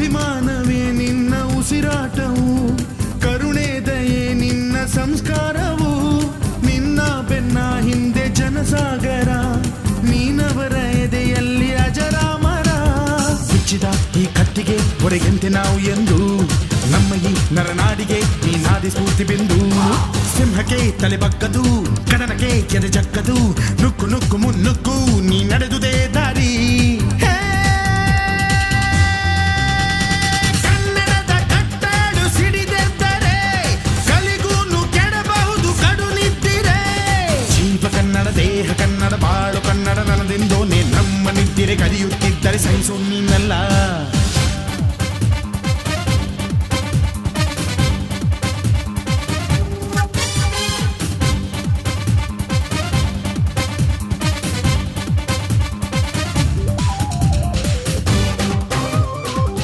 ಅಭಿಮಾನವೇ ನಿನ್ನ ಉಸಿರಾಟವು, ಕರುಣೆ ದಯೆ ನಿನ್ನ ಸಂಸ್ಕಾರವು, ನಿನ್ನ ಬೆನ್ನ ಹಿಂದೆ ಜನಸಾಗರ, ನೀನವರ ಎದೆಯಲ್ಲಿ ಅಜರಾಮರ. ಬಿಚ್ಚಿದ ಈ ಕತ್ತಿಗೆ ಹೊರಗೆಂತೆ ನಾವು ಎಂದು, ನಮ್ಮ ಈ ನರನಾಡಿಗೆ ಈ ನಾದಿ ಸ್ಫೂರ್ತಿ ಬಿಂದು. ಸಿಂಹಕ್ಕೆ ತಲೆ ಬಗ್ಗದು, ಕದನಕ್ಕೆ ಕೆರೆ ಜಕ್ಕದು ನುಕ್ಕು ನುಕ್ಕು ಮುನ್ನುಕ್ಕು ನೀ ನಡೆದುದೇ. ದೇಹ ಕನ್ನಡ ಬಾಳು ಕನ್ನಡ ನನದೆಂದು ನೀ ನಮ್ಮ ನಿದ್ದಿರೆ ಕಲಿಯುತ್ತಿದ್ದರೆ ಸಹಿಸು ನೀನಲ್ಲ